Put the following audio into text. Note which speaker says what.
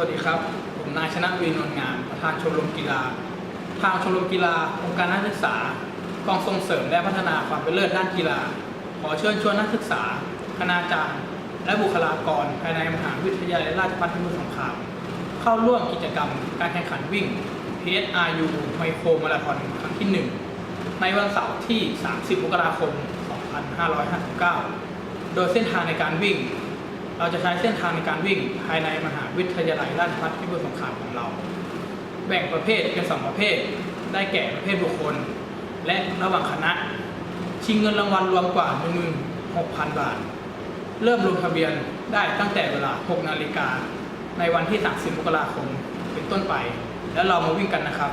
Speaker 1: สวัสดีครมกีฬา ทางชมรมกีฬาองค์การนักศึกษากองส่งเสริมและพัฒนาความเป็นเลิศด้านกีฬา ขอเชิญชวนนักศึกษา คณาจารย์ และบุคลากร ภายในมหาวิทยาลัยราชภัฏพิบูลสงคราม เข้าร่วมกิจกรรมการแข่งขันวิ่ง PSRU ไมโครมาราธอนครั้งที่ 1 ในวันเสาร์ที่ 30 มกราคม 2559 โดยเส้นทางในการวิ่ง เราจะใช้เส้นทางในการวิ่งภายในมหาวิทยาลัยราชภัฏพิบูลสงครามของเรา แบ่งประเภทเป็นสองประเภท ได้แก่ประเภทบุคคล และระหว่างคณะ ชิงเงินรางวัลรวมกว่า 16,000 บาท เริ่มลงทะเบียนได้ตั้งแต่เวลา 6 นาฬิกา ในวันที่ 30 มกราคม เป็นต้นไป แล้วเรามาวิ่งกันนะครับ